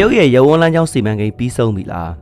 ရုတ်ရဲ့ရဝန်းလမ်းကြောင်းစီမံကိန်းပြီးဆုံးပြီလား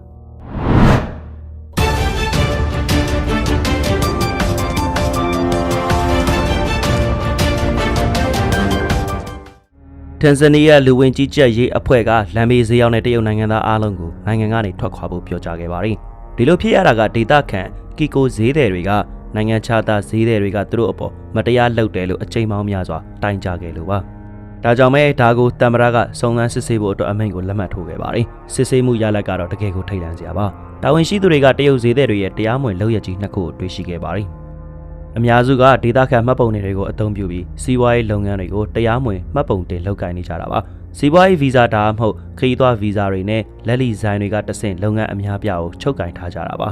တန်ဇနီးယားလူဝင်ကြီးကြပ်ရေးအဖွဲ့ကလမ်းဘေးဈေးရောက်တဲ့တရုတ်နိုင်ငံသားအားလုံးကိုနိုင်ငံကနေထွက်ခွာဖို့ပြောကြားခဲ့ပါတယ်။ဒီလိုဖြစ်ရတာကဒေတာခန်ကီကိုဈေးတယ်တွေကနိုင်ငံခြားသားဈေးတယ်တွေကသူတို့အပေါ်မတရားလုပ်တယ်လို့အကြိမ်ပေါင်းများစွာတိုင်ကြားခဲ့လို့ပါ။ ဒါကြောင့်မဲဒါကိုတမ်မရာကစုံစမ်းစစ်ဆေးဖို့အတွက်အမိန့်ကိုလက်မှတ်ထိုးခဲ့ပါတယ်။စစ်ဆေးမှုရလဒ်ကတော့တကယ်ကိုထိတ်လန့်စရာပါ။တာဝန်ရှိသူတွေကတရုတ်ဈေးတယ်တွေရဲ့တရားမဝင်လုပ်ရကြီးနှစ်ခုကိုတွေ့ရှိခဲ့ပါတယ်။အများစုကဒေတာခန်မှတ်ပုံတွေတွေကိုအသုံးပြုပြီးစီးပွားရေးလုပ်ငန်းတွေကိုတရားမဝင်မှတ်ပုံတင်လုပ်ကိုင်နေကြတာပါစီးပွားရေးဗီဇာဒါမှမဟုတ်ခရီးသွားဗီဇာတွေနဲ့လက်လီဇိုင်းတွေကတဆင့်လုပ်ငန်းအများပြားကိုချုပ်ကင်ထားကြတာပါ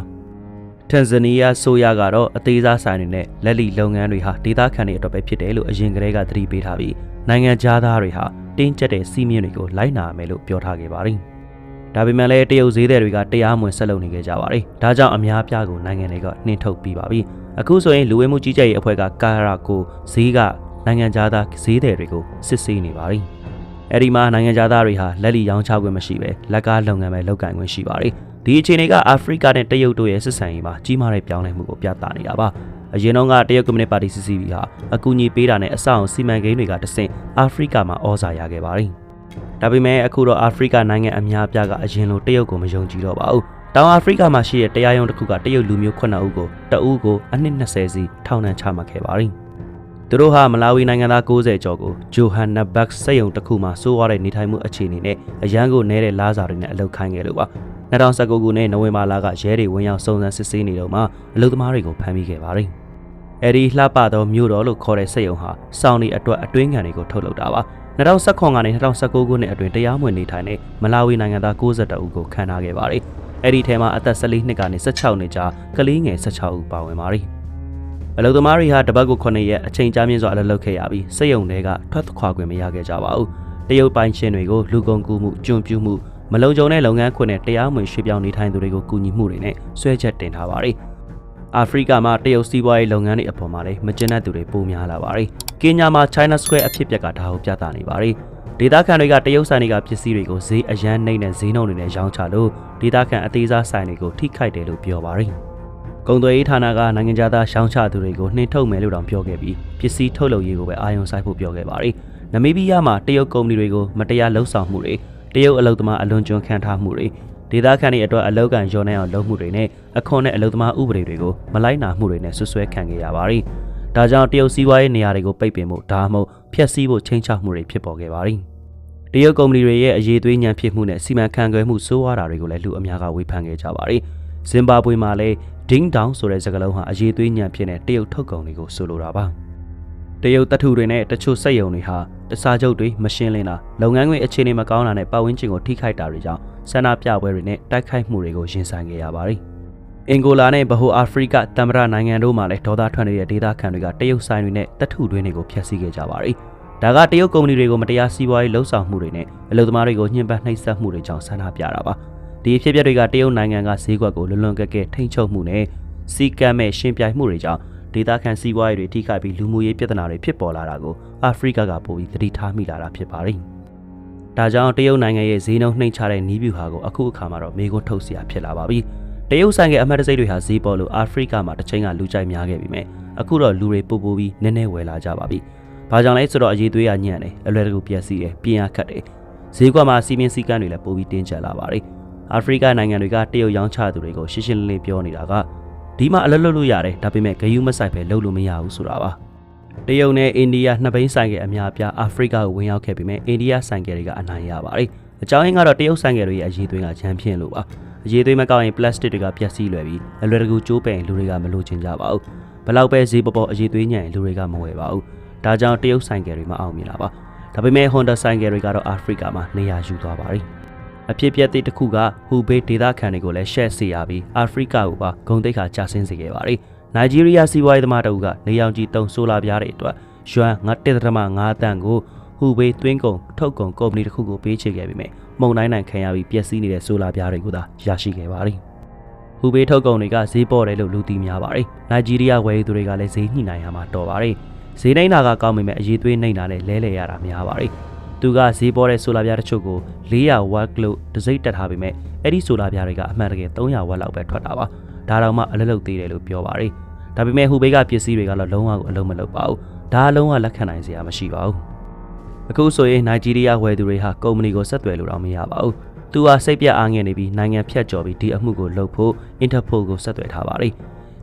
တန်ဇနီးယားဆိုရကတော့အသေးစားဆိုင်တွေနဲ့လက်လီလုပ်ငန်းတွေဟာဒေတာခန်တွေအတွက်ပဲဖြစ်တယ်လို့အရင်ကတည်းကသတိပေးထားပြီးနိုင်ငံသားတွေဟာတင်းကျပ်တဲ့စီးမြင့်တွေကိုလိုက်နာမယ်လို့ပြောထားခဲ့ပါတယ်ဒါပေမဲ့လည်းတရုတ်ဈေးတွေကတရားမဝင်ဆက်လုပ်နေကြပါတယ်။ဒါကြောင့်အများပြားကိုနိုင်ငံတွေကနှင်ထုတ်ပြီးပါပြီ။အခုဆိုရင်လူဝင်မှုကြီးကြပ်ရေးအဖွဲ့ကကာရာကိုဈေးကနိုင်ငံသားဈေးတွေကိုစစ်ဆေးနေပါပြီ။အဲဒီမှာနိုင်ငံသားတွေဟာလက်လီရောင်းချခွင့်မရှိပဲလက်ကားလုပ်ငန်းပဲလုပ်ကိုင်ခွင့်ရှိပါတယ်။ ဒီအခြေအနေကအာဖရိကနဲ့တရုတ်တို့ရဲ့ဆက်ဆံရေးမှာကြီးမားတဲ့ပြောင်းလဲမှုကိုပြသနေတာပါ။အရင်တော့ကတရုတ်ကွန်မြူနတီပါတီ CCP ဟာအကူအညီပေးတာနဲ့အဆောက်အအုံစီမံကိန်းတွေကတဆင့်အာဖရိကမှာဩဇာရခဲ့ပါတယ်။ဒါပေမဲ့အခုတော့အာဖရိကနိုင်ငံအများအပြားကအရင်လိုတရုတ်ကိုမယုံကြည်တော့ပါဘူး။တောင်အာဖရိကမှာရှိတဲ့တရားရုံးတစ်ခုကတရုတ်လူမျိုး9ဦးကိုတအူးကိုအနှစ်20စီထောင်ဒဏ်ချမှတ်ခဲ့ပါတယ်။သူတို့ဟာမလာဝီနိုင်ငံသား60ကျော်ကိုဂျိုဟန်နဘတ်စက်ရုံတစ်ခုမှာစိုးရတဲ့နေထိုင်မှုအခြေအနေနဲ့အရန်ကိုနဲတဲ့လားစာတွေနဲ့အလုပ်ခိုင်းခဲ့လို့ပါ။ 2019ခုနှစ်နိုဝင်ဘာလကရဲတွေဝင်ရောက်စုံစမ်းစစ်ဆေးနေတော့မှအလုပ်သမားတွေကိုဖမ်းမိခဲ့ပါတယ်။အဲဒီလှပသောမြို့တော်လို့ခေါ်တဲ့စက်ရုံဟာစောင်းဒီအတွက်အတွင်းခံတွေကိုထုတ်လုပ်တာပါ2019ကနေ2019ခုနှစ်အတွင်းတရားမဝင်နေထိုင်တဲ့မလာဝီနိုင်ငံသား62ဦးကိုခန့်ထားခဲ့ပါတယ်အဲဒီထဲမှာအသက်14နှစ်ကနေ16နှစ်ကြားကလေးငယ်16ဦးပါဝင်ပါတယ်အလုံသမားတွေဟာတပတ်ကို9ရက်အချိန်ကြာမြင့်စွာအလုပ်လုပ်ခဲ့ရပြီးစက်ရုံတွေကထွက်ခွာခွင့်မရခဲ့ကြပါဘူးတရုတ်ပိုင်းရှင်တွေကိုလူကုန်ကူးမှုကျွံပြူမှု မလုံခြုံတဲ့လုပ်ငန်းခွင်နဲ့တရားမဝင်ရွှေ့ပြောင်းနေထိုင်သူတွေကိုကူညီမှုတွေနဲ့ဆွဲချက်တင်ထားပါတယ်အာဖရိကမှာတရုတ်စီးပွားရေးလုပ်ငန်းတွေအပေါ်မှာလည်းမကျဉ်းတဲ့သူတွေပိုများလာပါတယ်။ကင်ညာမှာ China Square အဖြစ်ပြက်ကဒါကိုပြသနေပါတယ်။ဒေသခံတွေကတရုတ်ဆိုင်တွေကပစ္စည်းတွေကိုဈေးအရန်နှိမ့်တဲ့ဈေးနှုန်းတွေနဲ့ရောင်းချလို့ဒေသခံအသေးစားဆိုင်တွေကိုထိခိုက်တယ်လို့ပြောပါတယ်။ကုန်သွယ်ရေးဌာနကနိုင်ငံသားရှောင်းချသူတွေကိုနှင်ထုတ်မယ်လို့တောင်ပြောခဲ့ပြီးပစ္စည်းထုတ်လုပ်ရေးကိုပဲအာရုံစိုက်ဖို့ပြောခဲ့ပါတယ်။နမီးဘီးယားမှာတရုတ်ကုမ္ပဏီတွေကိုမတရားလှုပ်ဆောင်မှုတွေ တရုတ်အလုပ်သမားအလွန်ကျွံခံထားမှုတွေဒေသခံတွေအတွက်အလောက်ကန်ရောနေအောင်လုပ်မှုတွေနဲ့အခွန်နဲ့အလုပ်သမားဥပဒေတွေကိုမလိုက်နာမှုတွေနဲ့ဆွဆွဲခံခဲ့ရပါတယ်။ဒါကြောင့်တရုတ်စီးပွားရေးနေရာတွေကိုပိတ်ပင်မှုဒါမှမဟုတ်ဖျက်ဆီးဖို့ချိန်ချမှုတွေဖြစ်ပေါ်ခဲ့ပါတယ်။တရုတ်ကုမ္ပဏီတွေရဲ့အရေးသွေးညံဖြစ်မှုနဲ့စီမံခန့်ခွဲမှုစိုးဝါတာတွေကိုလည်းလူအများကဝေဖန်ခဲ့ကြပါတယ်။ဇင်ဘာဘွေမှာလည်း ding dong ဆိုတဲ့စကားလုံးဟာအရေးသွေးညံဖြစ်တဲ့တရုတ်ထုတ်ကုန်တွေကိုဆိုလိုတာပါ။ တရုတ်တထုတွေနဲ့တချို့စက်ရုံတွေဟာတစားချုပ်တွေမရှင်းလင်းတာလုပ်ငန်းခွင်အခြေအနေမကောင်းတာနဲ့ပတ်ဝန်းကျင်ကိုထိခိုက်တာတွေကြောင့်ဆန္ဒပြပွဲတွေနဲ့တိုက်ခိုက်မှုတွေကိုရင်ဆိုင်ခဲ့ရပါတယ်။အင်ဂိုလာနဲ့ဗဟိုအာဖရိကတမ္မရနိုင်ငံတို့မှာလည်းဒေါသထွက်နေတဲ့ဒေသခံတွေကတရုတ်ဆိုင်တွေနဲ့တထုတွင်းတွေကိုဖျက်ဆီးခဲ့ကြပါတယ်။ဒါကတရုတ်ကုမ္ပဏီတွေကိုမတရားစီးပွားရေးလှုပ်ဆောင်မှုတွေနဲ့အလုပ်သမားတွေကိုညှဉ်းပန်းနှိပ်စက်မှုတွေကြောင့်ဆန္ဒပြတာပါ။ဒီအဖြစ်အပျက်တွေကတရုတ်နိုင်ငံကဈေးကွက်ကိုလွန်လွန်ကဲကဲထိန်းချုပ်မှုနဲ့စီကံမဲ့ရှင်းပြိုင်မှုတွေကြောင့် ဒေသခံစီးပွားရေးတွေထိခိုက်ပြီးလူမှုရေးပြဿနာတွေဖြစ်ပေါ်လာတာကိုအာဖရိကကပိုပြီးသတိထားမိလာတာဖြစ်ပါတယ်။ဒါကြောင့်တရုတ်နိုင်ငံရဲ့ဈေးနှုန်းနှိမ်ချတဲ့နည်းဗျူဟာကိုအခုအခါမှာတော့မေးခွန်းထုတ်စရာဖြစ်လာပါပြီ။တရုတ်ဆိုင်ကအမှတ်တစိတ်တွေဟာဈေးပေါ်လို့အာဖရိကမှာတစ်ချိန်ကလူကြိုက်များခဲ့ပြီမဲ့အခုတော့လူတွေပိုပိုပြီးနည်းနည်းဝယ်လာကြပါပြီ။ဘာကြောင့်လဲဆိုတော့အရေးသွေးကညံ့တယ်အလွယ်တကူပြက်စီးတယ်ပြင်းရခတ်တယ်ဈေးကွက်မှာစီမင်းစည်းကမ်းတွေလည်းပိုပြီးတင်းကျပ်လာပါတယ်။အာဖရိကနိုင်ငံတွေကတရုတ်ရောင်းချသူတွေကိုရှင်းရှင်းလင်းလင်းပြောနေတာက ဒီမှာအလုပ်လုပ်လို့ရတယ်ဒါပေမဲ့ဂယုမဆိုင်ပဲလုပ်လို့မရဘူးဆိုတာပါ။တရုတ်နဲ့အိန္ဒိယနှစ်ဘိန်းဆိုင်ကယ်အများအပြားအာဖရိကကိုဝင်ရောက်ခဲ့ပြီးမြဲအိန္ဒိယဆိုင်ကယ်တွေကအနိုင်ရပါတယ်။အကြောင်းရင်းကတော့တရုတ်ဆိုင်ကယ်တွေရဲ့အရေးသွေးကရန်ဖြစ်လို့ပါ။အရေးသွေးမကောက်ရင်ပလတ်စတစ်တွေကပျက်စီးလွယ်ပြီးအလွယ်တကူကျိုးပယ်ရင်လူတွေကမလိုချင်ကြပါဘူး။ဘလောက်ပဲဈေးပေါ်ပေါ်အရေးသွေးညံ့ရင်လူတွေကမဝယ်ပါဘူး။ဒါကြောင့်တရုတ်ဆိုင်ကယ်တွေမအောင်မြင်တာပါ။ဒါပေမဲ့ Honda ဆိုင်ကယ်တွေကတော့အာဖရိကမှာနေရာယူသွားပါတယ်။ အဖြစ်ပြက်သည့်တစ်ခုကဟူဘေးဒေသခံတွေကိုလည်းရှက်စီရပြီးအာဖရိကကိုပါဂုံတိတ်ခါကျဆင်းစေခဲ့ပါတယ်။နိုင်ဂျီးရီးယားစီးပွားရေးသမားတအုပ်ကနေရောင်ကြီးတုံဆိုလာပြားတွေအတွက်ယွမ်9.5တန်ကိုဟူဘေးသွင်းကုန်ထုတ်ကုန်ကုမ္ပဏီတစ်ခုကိုပေးချေခဲ့ပြီးမြဲမှုန်တိုင်းနိုင်ခံရပြီးပျက်စီးနေတဲ့ဆိုလာပြားတွေကိုသာရရှိခဲ့ပါတယ်။ဟူဘေးထုတ်ကုန်တွေကဈေးပေါ်တယ်လို့လူသိများပါတယ်။နိုင်ဂျီးရီးယားဝယ်ယူသူတွေကလည်းဈေးညှိနှိုင်းရမှာတော်ပါတယ်။ဈေးနှိမ့်တာကကောင်းပေမဲ့အရေးသွေးနှိမ့်တာနဲ့လဲလှယ်ရတာများပါတယ်။တ သူကဈေးပေါ်တဲ့ဆိုလာပြားတချို့ကို400 watt လို့တစိမ့်တက်ထားပေမဲ့အဲ့ဒီဆိုလာပြားတွေကအမှန်တကယ်300 watt လောက်ပဲထွက်တာပါဒါတော့မှအလုပ်လုပ်သေးတယ်လို့ပြောပါတယ်ဒါပေမဲ့ဟူဘေးကပစ္စည်းတွေကတော့လုံးဝကိုအလုံးမလုပ်ပါဘူးဒါအလုံးဝလက်ခံနိုင်စရာမရှိပါဘူးအခုဆိုရင်နိုင်ဂျီးရီးယားဝယ်သူတွေဟာကုမ္ပဏီကိုဆက်သွယ်လို့တော့မရပါဘူးသူဟာစိတ်ပြအားငယ်နေပြီးနိုင်ငံဖြတ်ကျော်ပြီးဒီအမှုကိုလုပ်ဖို့ Interpol ကိုဆက်သွယ်ထားပါတယ်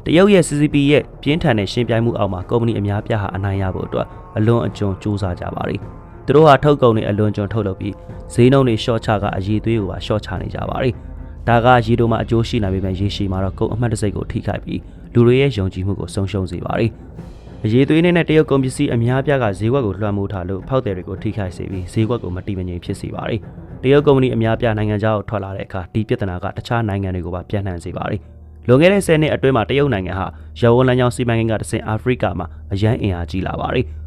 တရုတ်ရဲ့ CCP ရဲ့ပြင်းထန်တဲ့ရှင်းပြမှုအောက်မှာကုမ္ပဏီအများပြားဟာအနိုင်ရဖို့အတွက်အလွန်အကျွံစူးစမ်းကြပါတယ်။ သူတို့ဟာထုတ်ကုန်တွေအလွန်ကျွံထုတ်လုပ်ပြီးဈေးနှုန်းတွေရှော့ချကအရေးသွေးကိုပါရှော့ချနေကြပါတယ်။ဒါကရေတိုမှာအကျိုးရှိနိုင်ပေမဲ့ရေရှည်မှာတော့ကုန်အမှတ်တစိတ်ကိုထိခိုက်ပြီးလူတွေရဲ့ယုံကြည်မှုကိုဆုံးရှုံးစေပါတယ်။အရေးသွေးနဲ့တရုတ်ကုန်ပစ္စည်းအများပြားကဈေးကွက်ကိုလွှမ်းမိုးထားလို့ဖောက်တယ်တွေကိုထိခိုက်စေပြီးဈေးကွက်ကိုမတိမငြိမ်ဖြစ်စေပါတယ်။တရုတ်ကုမ္ပဏီအများပြားနိုင်ငံခြားကိုထွက်လာတဲ့အခါဒီပြဿနာကတခြားနိုင်ငံတွေကိုပါပြန့်နှံ့စေပါတယ်။လွန်ခဲ့တဲ့10နှစ်အတွင်းမှာတရုတ်နိုင်ငံဟာရဝန်းလမ်းကြောင်းစီမံကိန်းကတဆင့်အာဖရိကမှာအရန်အင်အားကြီးလာပါတယ်။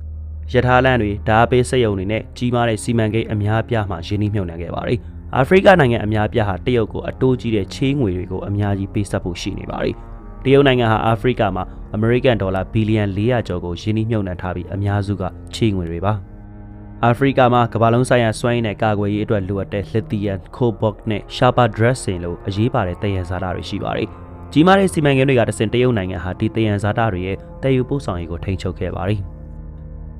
ရထားလမ်းတွေဓာတ်ပေးစက်ရုံတွေနဲ့ကြီးမားတဲ့စီမံကိန်းအများပြားမှာရင်းနှီးမြှုပ်နှံခဲ့ပါတယ်။အာဖရိကနိုင်ငံအများပြားဟာတရုတ်ကိုအတိုးကြီးတဲ့ချေးငွေတွေကိုအများကြီးပေးဆက်ဖို့ရှိနေပါတယ်။တရုတ်နိုင်ငံဟာအာဖရိကမှာအမေရိကန်ဒေါ်လာဘီလီယံ400ကျော်ကိုရင်းနှီးမြှုပ်နှံထားပြီးအများစုကချေးငွေတွေပါ။အာဖရိကမှာကမ္ဘာလုံးဆိုင်ရာစွမ်းရည်နဲ့ကာကွယ်ရေးအတွက်လိုအပ်တဲ့ lithium, cobalt နဲ့ sharper dressing လို့အရေးပါတဲ့တယံဇာတတွေရှိပါတယ်။ကြီးမားတဲ့စီမံကိန်းတွေကတဆင့်တရုတ်နိုင်ငံဟာဒီတယံဇာတတွေရဲ့တည်ယူပို့ဆောင်ရေးကိုထိန်းချုပ်ခဲ့ပါတယ်။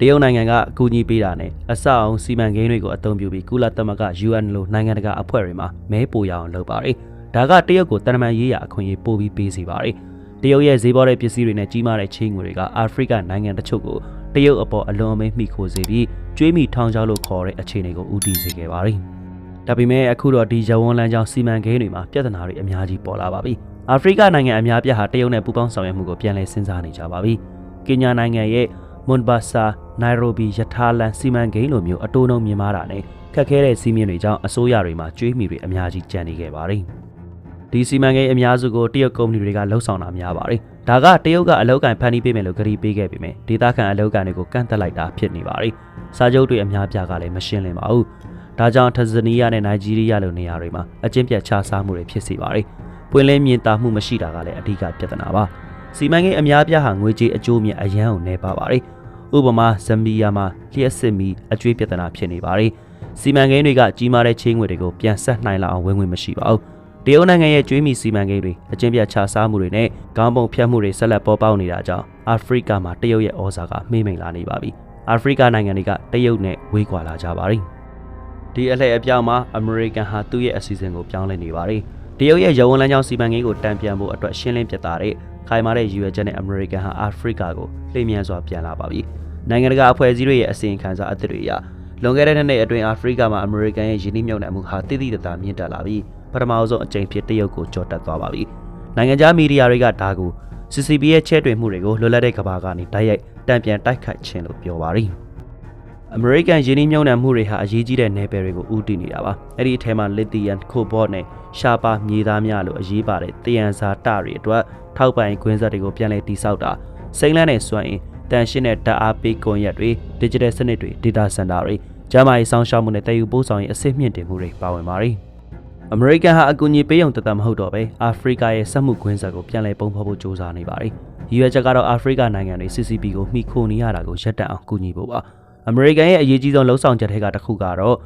တရုတ်နိုင်ငံကအကူအညီပေးတာနဲ့အစအောင်စီမံကိန်းတွေကိုအသုံးပြုပြီးကုလသမဂ္ဂ UN လိုနိုင်ငံတကာအဖွဲ့တွေမှာမဲပိုရအောင်လုပ်ပါတယ်။ဒါကတရုတ်ကိုတန်တမန်ရေးရာအခွင့်အရေးပို့ပြီးပေးစီပါတယ်။တရုတ်ရဲ့ဈေးပေါ်တဲ့ပစ္စည်းတွေနဲ့ကြီးမားတဲ့ချင်းငွေတွေကအာဖရိကနိုင်ငံတချို့ကိုတရုတ်အပေါ်အလွန်အမင်းမိခိုစေပြီးကျွေးမိထောင်ချောက်လို့ခေါ်တဲ့အခြေအနေကိုဦးတည်စေခဲ့ပါတယ်။ဒါပေမဲ့အခုတော့ဒီရဝန်းလမ်းကြောင်းစီမံကိန်းတွေမှာပြဿနာတွေအများကြီးပေါ်လာပါပြီ။အာဖရိကနိုင်ငံအများပြားဟာတရုတ်နဲ့ပူးပေါင်းဆောင်ရွက်မှုကိုပြန်လည်စဉ်းစားနေကြပါပြီ။ကင်ညာနိုင်ငံရဲ့ မွန်ဘာဆာနိုင်ရိုဘီယထာလန်စီမံကိန်းလိုမျိုးအတိုးနှုံမြင်မာတာနဲ့ခက်ခဲတဲ့စီးမြင်တွေကြောင့်အစိုးရတွေမှာကျွေးမိတွေအများကြီးကျန်နေခဲ့ပါတယ်။ဒီစီမံကိန်းအများစုကိုတရုတ်ကုမ္ပဏီတွေကလှုပ်ဆောင်တာများပါတယ်။ဒါကတရုတ်ကအလောက်ကန်ဖန်တီးပေးမယ်လို့ကြေညာပေးခဲ့ပေမဲ့ဒေသခံအလောက်ကန်တွေကိုကန့်သက်လိုက်တာဖြစ်နေပါတယ်။စာချုပ်တွေအများပြားကလည်းမရှင်းလင်းပါဘူး။ဒါကြောင့်ထဇနီးယားနဲ့နိုင်ဂျီးရီးယားလိုနေရာတွေမှာအကျဉ်းပြတ်ခြားစားမှုတွေဖြစ်စေပါတယ်။ပွင့်လင်းမြင်သာမှုမရှိတာကလည်းအဓိကပြဿနာပါ စီမံကိန်းအများပြားဟာငွေကြေးအကျိုးမြတ်အရန်ကိုနေပါပါတယ်ဥပမာဇမ်ဘီယာမှာလျှက်စစ်မီအကျွေးပြဿနာဖြစ်နေပါတယ်စီမံကိန်းတွေကကြီးမားတဲ့ချင်းငွေတွေကိုပြန်ဆက်နိုင်လောက်အောင်ဝင်ငွေမရှိပါဘူးတရုတ်နိုင်ငံရဲ့ကျွေးမီစီမံကိန်းတွေအကျဉ်းပြတ်ခြားစားမှုတွေနဲ့ကောင်းပုံဖြတ်မှုတွေဆက်လက်ပေါ်ပေါက်နေတာကြောင့်အာဖရိကမှာတရုတ်ရဲ့ဩဇာကမှိမ့်မိန်လာနေပါပြီအာဖရိကနိုင်ငံတွေကတရုတ်နဲ့ဝေးကွာလာကြပါပြီဒီအလှည့်အပြောင်းမှာအမေရိကန်ဟာသူ့ရဲ့အစီအစဉ်ကိုပြောင်းလဲနေပါတယ် တရုတ်ရဲ့ရဝန်းလမ်းကြောင်းစီမံကိန်းကိုတံပြန်ဖို့အတွက်ရှင်းလင်းပြသတဲ့ခိုင်မာတဲ့ရည်ရွယ်ချက်နဲ့အမေရိကန်ဟာအာဖရိကကိုလျင်မြန်စွာပြန်လာပါပြီ။နိုင်ငံတကာအဖွဲ့အစည်းတွေရဲ့အစီရင်ခံစာအသစ်တွေအရလွန်ခဲ့တဲ့နှစ်အတွင်းအာဖရိကမှာအမေရိကန်ရဲ့ယင်းနှိမ့်မြုပ်နှံမှုဟာတိတိတသားမြင့်တက်လာပြီးပထမဆုံးအကြိမ်ဖြစ်တရုတ်ကိုကြော်တက်သွားပါပြီ။နိုင်ငံခြားမီဒီယာတွေကဒါကို CCP ရဲ့ချဲ့တွင်မှုတွေကိုလွတ်လပ်တဲ့ကဘာကနေတိုက်ရိုက်တံပြန်တိုက်ခိုက်ခြင်းလို့ပြောပါရီ။ အမေရိကန်ယင်းနှိမ့်မြုံနှံမှုတွေဟာအရေးကြီးတဲ့နယ်ပယ်တွေကိုဦးတည်နေတာပါအဲ့ဒီအထဲမှာ lithium cobalt နဲ့ရှားပါမြေသားများလို့အရေးပါတဲ့တယံဇာတတွေအတွက်ထောက်ပံ့ခွင်းဆက်တွေကိုပြန်လည်တိစောက်တာစိမ့်လန်းနဲ့စွမ်းအင်တန်ရှင်းတဲ့ဓာတ်အားပေးကွန်ရက်တွေ digital စနစ်တွေ data center တွေဂျမားရေးဆောင်ရှောက်မှုနဲ့တည်ယူပို့ဆောင်ရေးအဆင့်မြင့်တင်မှုတွေပါဝင်ပါတယ်အမေရိကန်ဟာအကူအညီပေးရုံတသက်မဟုတ်တော့ပဲအာဖရိကရဲ့စက်မှုခွင်းဆက်ကိုပြန်လည်ပုံဖော်ဖို့ကြိုးစားနေပါတယ်။ရည်ရွယ်ချက်ကတော့အာဖရိကနိုင်ငံတွေ CCP ကိုမှီခိုနေရတာကိုရပ်တန့်အောင်ကူညီဖို့ပါ။ အမေရိကန်ရဲ့အရေးကြီးဆုံးလှုံ့ဆော်ချက်တွေကတစ်ခုကတော့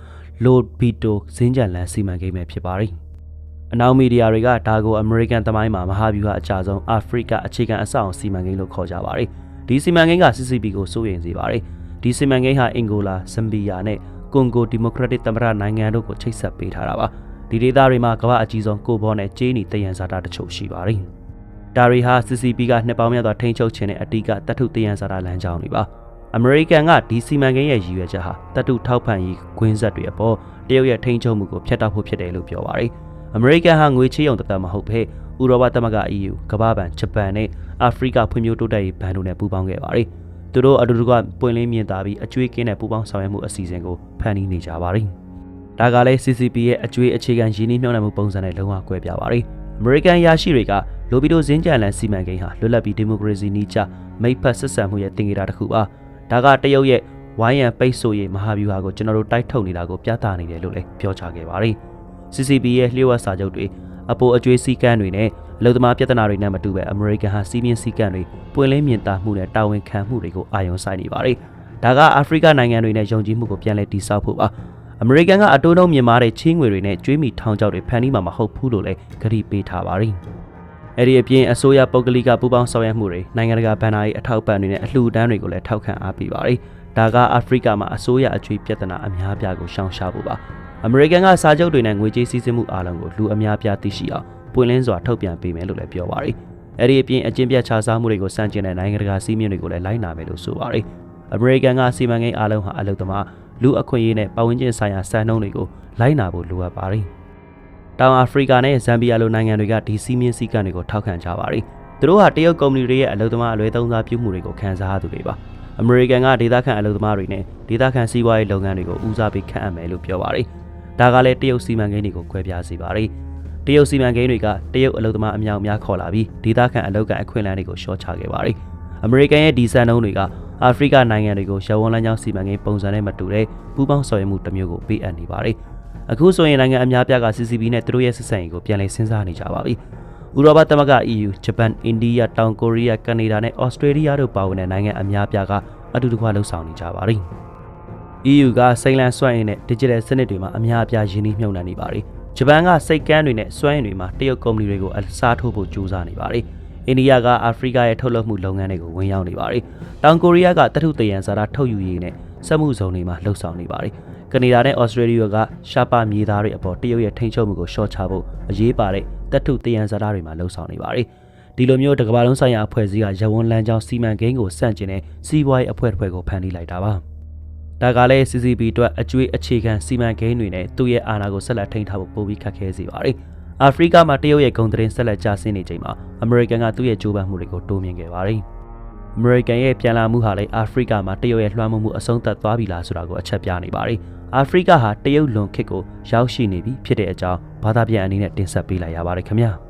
လိုဘီတိုဇင်းကြံလန်စီမံကိန်းပဲဖြစ်ပါတယ်။အနောက်မီဒီယာတွေကဒါကိုအမေရိကန်သမိုင်းမှာမဟာဗျူဟာအကြဆုံးအာဖရိကအခြေခံအဆောက်အအုံစီမံကိန်းလို့ခေါ်ကြပါတယ်။ဒီစီမံကိန်းက CCP ကိုစိုးရိမ်စေပါတယ်။ဒီစီမံကိန်းဟာအင်ဂိုလာ၊ဇမ်ဘီယာနဲ့ကွန်ဂိုဒီမိုကရက်တစ်သမ္မတနိုင်ငံတို့ကိုချိတ်ဆက်ပေးထားတာပါ။ဒီဒေသတွေမှာကမ္ဘာအကြီးဆုံးကိုဘောနဲ့ဂျေးနီတယံဇာတာတချို့ရှိပါတယ်။ဒါရီဟာ CCP ကနှစ်ပေါင်းများစွာထိန်းချုပ်ခြင်းနဲ့အတိကတတ်ထုတယံဇာတာလမ်းကြောင်းတွေပါ။ အမေရိကန်ကဒီစီမံကိန်းရဲ့ရည်ရွယ်ချက်ဟာတတုထောက်ပံ့ရေးဂွင်းဆက်တွေအပေါ်တရုတ်ရဲ့ထိန်းချုပ်မှုကိုဖျက်တောက်ဖို့ဖြစ်တယ်လို့ပြောပါတယ်။အမေရိကန်ဟာငွေချေးရုံတသက်မဟုတ်ဘဲဥရောပသမဂ္ဂ EU ကမ္ဘာ့ဘဏ်ဂျပန်နဲ့အာဖရိကဖွံ့ဖြိုးတိုးတက်ရေးဘဏ်တို့နဲ့ပူးပေါင်းခဲ့ပါတယ်။သူတို့အတူတူကပွင့်လင်းမြင်သာပြီးအကျွေးကင်းတဲ့ပူးပေါင်းဆောင်ရွက်မှုအစီအစဉ်ကိုဖန်တီးနေကြပါတယ်။ဒါကလည်း CCP ရဲ့အကျွေးအခြေခံရင်းနှီးမြှုပ်နှံမှုပုံစံနဲ့လုံးဝကွဲပြားပါတယ်။ American ရရှိတွေကလိုဘီတိုဇင်းကြံလန်စီမံကိန်းဟာလွတ်လပ်ပြီးဒီမိုကရေစီနည်းကျမိတ်ဖက်ဆက်ဆံမှုရဲ့တင်ကြတာတစ်ခုပါ။ ဒါကတရုတ်ရဲ့ဝိုင်းရန်ပိတ်ဆို့ရေးမဟာဗျူဟာကိုကျွန်တော်တို့တိုက်ထုတ်နေတာကိုပြသနေတယ်လို့လည်းပြောချခဲ့ပါတယ်။ CCP ရဲ့လျှို့ဝှက်စာချုပ်တွေအပေါ်အကျွေးစည်းကမ်းတွေနဲ့အလုံသမားပြဿနာတွေနဲ့မတူပဲ American ဟာစီးပြင်းစည်းကမ်းတွေပွင့်လင်းမြင်သာမှုနဲ့တာဝန်ခံမှုတွေကိုအာရုံစိုက်နေပါတယ်။ဒါကအာဖရိကနိုင်ငံတွေနဲ့ယုံကြည်မှုကိုပြန်လည်တည်ဆောက်ဖို့ပါအမေရိကန်ကအတိုးနှုံးမြင်မာတဲ့ချင်းငွေတွေနဲ့ကျွေးမီထောင်ချောက်တွေဖန်တီးမှာမဟုတ်ဘူးလို့လည်းကတိပေးထားပါတယ် အဲ့ဒီအပြင်အစိုးရပုဂ္ဂလိကပူးပေါင်းဆောင်ရွက်မှုတွေနိုင်ငံတကာဗန်နာရေးအထောက်ပံ့တွေနဲ့အလှူဒန်းတွေကိုလည်းထောက်ခံအားပေးပါတယ်ဒါကအာဖရိကမှာအစိုးရအကျွေးပြဿနာအများပြားကိုရှောင်ရှားဖို့ပါအမေရိကန်ကစာချုပ်တွေနဲ့ငွေကြေးစည်းစိမ်မှုအားလုံးကိုလူအများပြားသိရှိအောင်ပွင့်လင်းစွာထုတ်ပြန်ပေးမယ်လို့လည်းပြောပါတယ်အဲ့ဒီအပြင်အကျင့်ပြတ်ခြားစားမှုတွေကိုစန့်ကျင်တဲ့နိုင်ငံတကာစည်းမျဉ်းတွေကိုလည်းလိုက်နာမယ်လို့ဆိုပါတယ်အမေရိကန်ကစီမံကိန်းအားလုံးဟာအလုပ်သမားလူအခွင့်အရေးနဲ့ပတ်ဝန်းကျင်ဆိုင်ရာစံနှုန်းတွေကိုလိုက်နာဖို့လိုအပ်ပါတယ်။ တောင်အာဖရိကနဲ့ဇမ်ဘီယာလိုနိုင်ငံတွေကဒီစီးမင်းစည်းကမ်းတွေကိုထောက်ခံကြပါတယ်။သူတို့ဟာတရုတ်ကုမ္ပဏီတွေရဲ့အလုပ်သမားအလွဲသုံးစားပြုမှုတွေကိုခံစားရသူတွေပါ။အမေရိကန်ကဒေသခံအလုပ်သမားတွေနဲ့ဒေသခံစီးပွားရေးလုပ်ငန်းတွေကိုဦးစားပေးခန့်အပ်မယ်လို့ပြောပါတယ်။ဒါကလည်းတရုတ်စီမံကိန်းတွေကိုခွဲပြားစေပါတယ်။တရုတ်စီမံကိန်းတွေကတရုတ်အလုပ်သမားအများအများခေါ်လာပြီးဒေသခံအလုပ်ကအခွင့်အလမ်းတွေကိုရှော့ချခဲ့ပါတယ်။အမေရိကန်ရဲ့ဒီစံနှုန်းတွေကအာဖရိကနိုင်ငံတွေကိုရဝန်းလမ်းကြောင်းစီမံကိန်းပုံစံနဲ့မတူတဲ့ပူးပေါင်းဆောင်ရွက်မှုတစ်မျိုးကိုပေးအပ်နေပါတယ်။ အခုဆိုရင်နိုင်ငံအများပြားက CCP နဲ့သူတို့ရဲ့ဆက်ဆံရေးကိုပြန်လည်စဉ်းစားနေကြပါပြီ။ဥရောပသမဂ္ဂ EU, ဂျပန်,အိန္ဒိယ,တောင်ကိုရီးယား,ကနေဒါနဲ့ Australia တို့ပါဝင်တဲ့နိုင်ငံအများပြားကအတူတကွလှုပ်ဆောင်နေကြပါတယ်။ EU ကစိန်လန်စွမ်းအင်နဲ့ digital စနစ်တွေမှာအများအပြားရင်းနှီးမြှုပ်နှံနေပါတယ်။ဂျပန်ကစိတ်ကမ်းတွေနဲ့စွမ်းအင်တွေမှာတရုတ်ကုမ္ပဏီတွေကိုအစားထိုးဖို့ကြိုးစားနေပါတယ်။အိန္ဒိယကအာဖရိကရဲ့ထုတ်လုပ်မှုလုပ်ငန်းတွေကိုဝင်ရောက်နေပါတယ်။တောင်ကိုရီးယားကတထုတယံဇာတာထုတ်ယူရေးနဲ့စက်မှုဇုံတွေမှာလှုပ်ဆောင်နေပါတယ်။ ကနေဒါနဲ့ဩစတြေးလျကရှားပါမြေသားတွေအပေါ်တရုတ်ရဲ့ထိန်းချုပ်မှုကိုရှော့ချဖို့အရေးပါတဲ့တထုတယံဇာတာတွေမှာလှုပ်ဆောင်နေပါတယ်။ဒီလိုမျိုးတစ်ကမ္ဘာလုံးဆိုင်ရာအဖွဲ့အစည်းကရဝန်းလမ်းကြောင်းစီမံကိန်းကိုစန့်ကျင်တဲ့စီးပွားရေးအဖွဲ့တစ်ဖွဲ့ကိုဖန်တီးလိုက်တာပါ။ဒါကလည်း CCP အတွက်အကျွေးအခြေခံစီမံကိန်းတွေနဲ့သူ့ရဲ့အာဏာကိုဆက်လက်ထိန်းထားဖို့ပိုပြီးခက်ခဲစေပါတယ်။အာဖရိကမှာတရုတ်ရဲ့ဂုဏ်သတင်းဆက်လက်ကျဆင်းနေချိန်မှာအမေရိကန်ကသူ့ရဲ့ကြိုးပမ်းမှုတွေကိုတိုးမြှင့်ခဲ့ပါတယ်။အမေရိကန်ရဲ့ပြန်လာမှုဟာလည်းအာဖရိကမှာတရုတ်ရဲ့လွှမ်းမိုးမှုအဆုံးသတ်သွားပြီလားဆိုတာကိုအချက်ပြနေပါတယ်။ အာဖရိကဟာတရုတ်လွန်ခေတ်ကိုရောက်ရှိနေပြီဖြစ်တဲ့အကြောင်းဘာသာပြန်အနေနဲ့တင်ဆက်ပေးလိုက်ရပါတယ်ခင်ဗျာ။